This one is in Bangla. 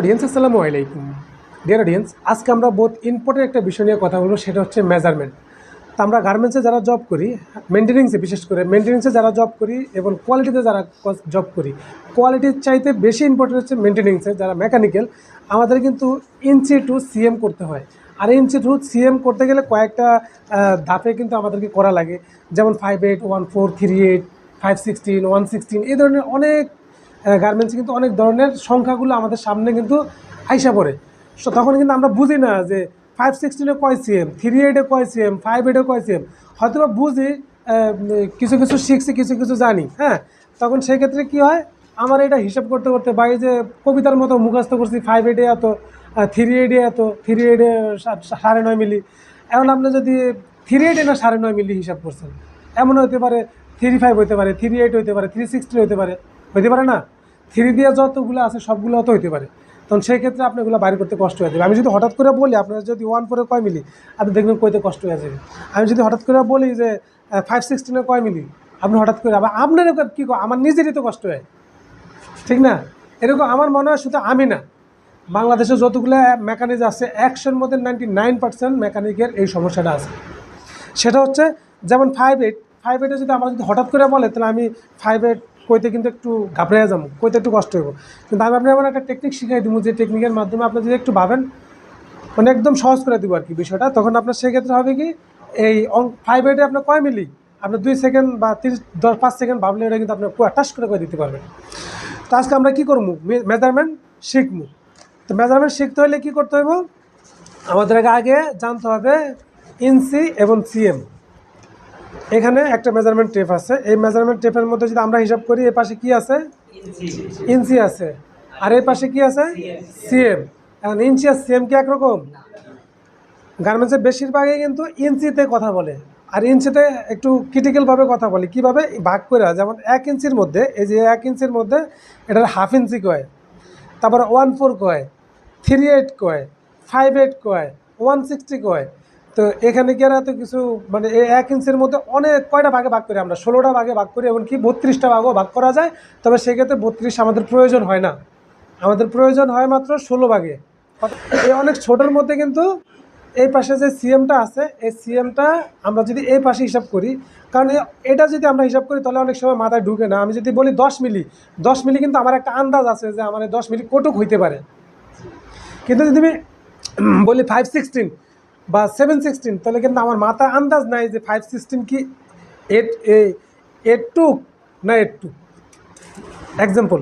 অডিয়েন্স আসসালামু আলাইকুম। ডিয়ার অডিয়েন্স আজকে আমরা বহুত ইম্পর্টেন্ট একটা বিষয় নিয়ে কথা বলব, সেটা হচ্ছে মেজারমেন্ট তো আমরা গার্মেন্টসে যারা জব করি মেনটেনেন্সে বিশেষ করে মেনটেনেন্সে যারা জব করি এবং কোয়ালিটিতে যারা জব করি কোয়ালিটির চাইতে বেশি ইম্পর্টেন্ট হচ্ছে মেনটেনেন্সে যারা মেকানিক্যাল আমাদের কিন্তু ইঞ্চি টু সিএম করতে হয়। আর ইঞ্চি টু সিএম করতে গেলে কয়েকটা ধাপে কিন্তু আমাদেরকে করা লাগে। যেমন five eight one four three eight five sixteen one sixteen এই ধরনের অনেক গার্মেন্টসে কিন্তু অনেক ধরনের সংখ্যাগুলো আমাদের সামনে কিন্তু আইসা পড়ে। সো তখন কিন্তু আমরা বুঝি না যে ফাইভ সিক্সটিনে কয় সিএম থ্রি এইটে কয় সিএম ফাইভ এইটে কয় সিএম হয়তো বা বুঝি কিছু কিছু শিখছি, কিছু কিছু জানি হ্যাঁ? তখন সেক্ষেত্রে কী হয়, আমার এটা হিসাব করতে করতে বা এই যে কবিতার মতো মুখস্থ করছি ফাইভ এইটে এত থ্রি এইটে এত থ্রি এইটে সাড়ে নয় মিলি এখন আপনি যদি থ্রি এইটে না সাড়ে নয় মিলি হিসাব করছেন, এমন হতে পারে থ্রি ফাইভ হতে পারে থ্রি এইট হতে পারে থ্রি সিক্সটি হতে পারে হতে পারে না? থ্রি দিয়ে যতগুলো আছে, সবগুলো অত হতে পারে। তখন সেই ক্ষেত্রে আপনি এগুলো বাইর করতে কষ্ট হয়ে যাবে। আমি যদি হঠাৎ করে বলি, আপনার যদি ওয়ান ফোরে কয় মিলি, আপনি দেখবেন কইতে কষ্ট হয়ে যাবে। আমি যদি হঠাৎ করে বলি যে ফাইভ সিক্সটিনে কয় মিলি, আপনি হঠাৎ করে, আবার আপনার কী আমার নিজেরই তো কষ্ট হয়। ঠিক না? এরকম আমার মনে হয় শুধু আমি না। বাংলাদেশে যতগুলো মেকানিক আছে, একশোর মধ্যে নাইনটি নাইন পার্সেন্ট মেকানিকের এই সমস্যাটা আছে। সেটা হচ্ছে, যেমন ফাইভ এইট ফাইভ এইটে যদি আমার যদি হঠাৎ করে বলে, তাহলে আমি ফাইভ এইট কইতে কিন্তু একটু ঘাবড়াইয়া যাব, কইতে একটু কষ্ট হইব। কিন্তু আমি আপনি এমন একটা টেকনিক শিখাই দিব যে টেকনিকের মাধ্যমে আপনি যদি একটু ভাবেন মানে একদম সহজ করে দিব আর কি বিষয়টা, তখন আপনার সেক্ষেত্রে হবে কি, এই ফাইভ এইটে আপনার কয় মিলি আপনার দুই সেকেন্ড বা তিরিশ দশ, পাঁচ সেকেন্ড ভাবলে এটা কিন্তু আপনার টাচ করে করে দিতে পারবেন। তো আজকে আমরা কী করব মেজারমেন্ট শিখব তো মেজারমেন্ট শিখতে হলে কী করতে হইব, আমাদের আগে জানতে হবে ইঞ্চি এবং সিএম এখানে একটা মেজারমেন্ট টেপ আছে। এই মেজারমেন্ট টেপের মধ্যে যদি আমরা হিসাব করি, এ পাশে কি আছে? ইঞ্চি আছে। আর এই পাশে কি আছে? সিএম। এখন ইঞ্চি আর সিএম কি একরকম? গার্মেন্টসের বেশিরভাগই কিন্তু ইঞ্চিতে কথা বলে। আর ইঞ্চিতে একটু ক্রিটিক্যালভাবে কথা বলে। কীভাবে? ভাগ করে। যেমন এক ইঞ্চির মধ্যে, এই যে এক ইঞ্চির মধ্যে এটার হাফ ইঞ্চি কয়? তারপর ওয়ান ফোর কয়? থ্রি এইট কয়? ফাইভ এইট কয়? ওয়ান সিক্সটি কয়? তো এখানে আর এত কিছু মানে এই এক ইঞ্চের মধ্যে অনেক কয়টা ভাগে ভাগ করি আমরা? ষোলোটা ভাগে ভাগ করি, এমনকি বত্রিশটা ভাগও ভাগ করা যায়। তবে সেক্ষেত্রে বত্রিশ আমাদের প্রয়োজন হয় না। আমাদের প্রয়োজন হয় মাত্র ষোলো ভাগে। এই অনেক ছোটোর মধ্যে কিন্তু এই পাশে যে সিএমটা আছে, এই সিএমটা আমরা যদি এই পাশে হিসাব করি, কারণ এটা যদি আমরা হিসাব করি, তাহলে অনেক সময় মাথায় ঢুকে না। আমি যদি বলি দশ মিলি দশ মিলি কিন্তু আমার একটা আন্দাজ আছে যে আমার দশ মিলি কটুক হইতে পারে। কিন্তু যদি আমি বলি ফাইভ সিক্সটিন বা সেভেন সিক্সটিন তাহলে কিন্তু আমার মাথা আন্দাজ নাই যে ফাইভ সিক্সটিন কি এইট এট টু না এট টু এক্সাম্পল